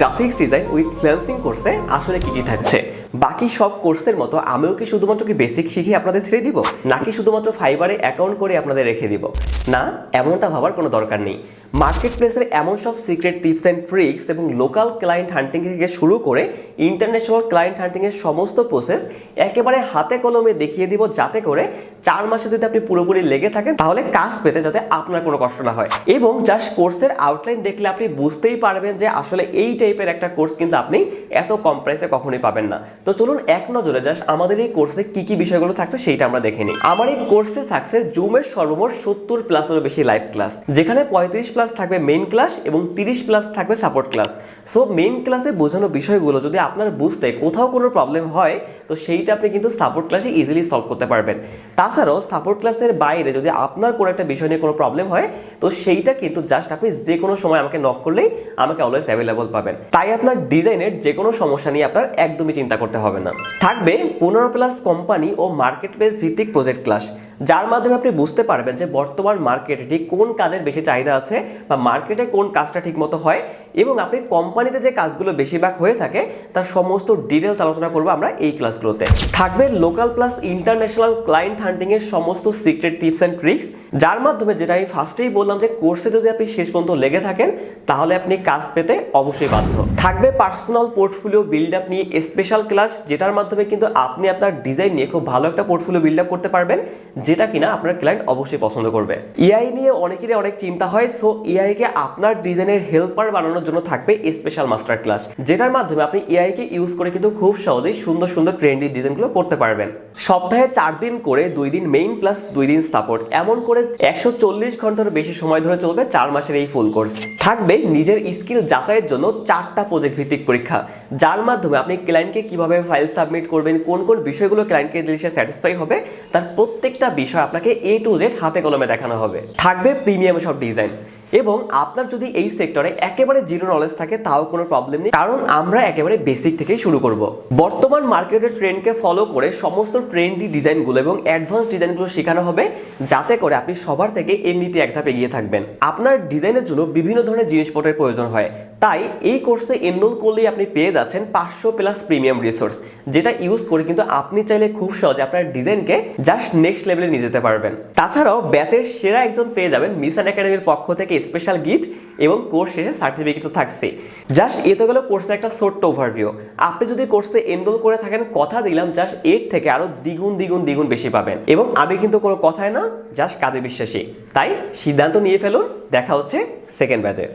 Graphics design with freelancing কোর্সে আসলে কি কি থাকছে? বাকি সব কোর্সের মতো আমিও কি শুধুমাত্র কি বেসিক শিখে আপনাদের ছেড়ে দিব? নাকি শুধুমাত্র ফাইবারে অ্যাকাউন্ট করে আপনাদের রেখে দিব? না, এমনটা ভাবার কোনো দরকার নেই। মার্কেট প্লেসের এমন সব সিক্রেট টিপস অ্যান্ড ট্রিক্স এবং লোকাল ক্লায়েন্ট হান্টিং থেকে শুরু করে ইন্টারন্যাশনাল ক্লায়েন্ট হান্টিংয়ের সমস্ত প্রসেস একেবারে হাতে কলমে দেখিয়ে দিব যাতে করে চার মাসে যদি আপনি পুরোপুরি লেগে থাকেন, তাহলে কাজ পেতে যাতে আপনার কোনো কষ্ট না হয়। এবং জাস্ট কোর্সের আউটলাইন দেখলে আপনি বুঝতেই পারবেন যে আসলে এই টাইপের একটা কোর্স কিন্তু আপনি এত কম প্রাইসে কখনোই পাবেন না। তো চলুন এক নজরে জাস্ট আমাদের এই কোর্সে কি কি বিষয়গুলো থাকছে সেইটা আমরা দেখে নিই। আমার এই কোর্সে থাকছে জুমের সর্বমোট সত্তর প্লাসেরও বেশি লাইভ ক্লাস যেখানে পঁয়ত্রিশ প্লাস থাকবে মেইন ক্লাস এবং তিরিশ প্লাস থাকবে সাপোর্ট ক্লাস সো মেইন ক্লাসে বোঝানো বিষয়গুলো যদি আপনার বুঝতে কোথাও কোনো প্রবলেম হয়, তো সেইটা আপনি কিন্তু সাপোর্ট ক্লাসে ইজিলি সলভ করতে পারবেন। তাছাড়াও সাপোর্ট ক্লাসের বাইরে যদি আপনার কোনো একটা বিষয় নিয়ে কোনো প্রবলেম হয়, তো সেইটা কিন্তু জাস্ট আপনি যে কোনো সময় আমাকে নক করলেই আমাকে অলওয়েজ অ্যাভেলেবল পাবেন। তাই আপনার ডিজাইনের যে কোনো সমস্যা নিয়ে আপনার একদমই চিন্তা করতে হবে না। থাকবে পনেরো প্লাস কোম্পানি ও মার্কেট প্লেস ভিত্তিক প্রজেক্ট ক্লাস যার মাধ্যমে আপনি বুঝতে পারবেন যে বর্তমান মার্কেটে ঠিক কোন কাজের বেশি চাহিদা আছে বা মার্কেটে কোন কাজটা ঠিকমতো হয় এবং আপনি কোম্পানিতে যে কাজগুলো বেশিরভাগ হয়ে থাকে, তার সমস্ত ডিটেলস আলোচনা করব আমরা এই ক্লাসগুলোতে থাকবে local plus international client hunting এর সমস্ত সিক্রেট টিপস অ্যান্ড ট্রিক্স যার মাধ্যমে যেটা আমি ফার্স্টেই বললাম যে কোর্সে যদি আপনি শেষ পর্যন্ত লেগে থাকেন, তাহলে আপনি কাজ পেতে অবশ্যই বাধ্য। থাকবে পার্সোনাল পোর্টফোলিও বিল্ড আপ নিয়ে স্পেশাল ক্লাস যেটার মাধ্যমে কিন্তু আপনি আপনার ডিজাইন নিয়ে খুব ভালো একটা পোর্টফোলিও বিল্ড আপ করতে পারবেন যেটা কিনা আপনার ক্লায়েন্ট অবশ্যই পছন্দ করবে। এআই নিয়ে অনেকেরই অনেক চিন্তা হয় সো এআই কে আপনার ডিজাইনের হেল্পার বানানোর জন্য থাকবে স্পেশাল মাস্টার ক্লাস যেটার মাধ্যমে আপনি এআই কে ইউজ করে কিন্তু খুব সহজেই সুন্দর সুন্দর ট্রেন্ডি ডিজাইনগুলো করতে পারবেন। সপ্তাহে চার দিন করে দুই দিন মেইন প্লাস দুই দিন সাপোর্ট এমন করে একশো চল্লিশ ঘণ্টার বেশি সময় ধরে চলবে চার মাসের এই ফুল কোর্স থাকবে নিজের স্কিল যাচাইয়ের জন্য চারটা প্রজেক্ট ভিত্তিক পরীক্ষা, যার মাধ্যমে আপনি ক্লায়েন্টকে কীভাবে ফাইল সাবমিট করবেন, কোন কোন বিষয়গুলো ক্লায়েন্টকে দিলে সে স্যাটিসফাই হবে, তার প্রত্যেকটা বিষয় আপনাকে এ টু জেড হাতে কলমে দেখানো হবে। থাকবে প্রিমিয়াম সব ডিজাইন এবং আপনার যদি এই সেক্টরে একেবারে জিরো নলেজ থাকে, তাও কোনো প্রবলেম নেই, কারণ আমরা একেবারে বেসিক থেকেই শুরু করব। বর্তমান মার্কেটের ট্রেন্ডকে ফলো করে সমস্ত ট্রেন্ডি ডিজাইনগুলো এবং অ্যাডভান্স ডিজাইনগুলো শেখানো হবে, যাতে করে আপনি সবার থেকে এমনিতে এক ধাপ এগিয়ে থাকবেন। আপনার ডিজাইনের জন্য বিভিন্ন ধরনের জিনিসপত্রের প্রয়োজন হয়। তাই এই কোর্সে এনরোল করলেই আপনি পেয়ে যাচ্ছেন পাঁচশো প্লাস প্রিমিয়াম রিসোর্স যেটা ইউজ করে কিন্তু আপনি চাইলে খুব সহজে আপনার ডিজাইনকে জাস্ট নেক্সট লেভেলে নিয়ে যেতে পারবেন। তাছাড়াও ব্যাচের সেরা একজন পেয়ে যাবেন মিশন একাডেমির পক্ষ থেকে স্পেশাল গিফট এবং কোর্স শেষে সার্টিফিকেটও থাকছে জাস্ট এ তো গেল কোর্সের একটা ছোট্ট ওভারভিউ আপনি যদি কোর্সে এনরোল করে থাকেন, কথা দিলাম জাস্ট এর থেকে আরও দ্বিগুণ দ্বিগুণ দ্বিগুণ বেশি পাবেন। এবং আমি কিন্তু কোনো কথায় না জাস্ট কাজে বিশ্বাসী। তাই সিদ্ধান্ত নিয়ে ফেলুন, দেখা হচ্ছে সেকেন্ড ব্যাচে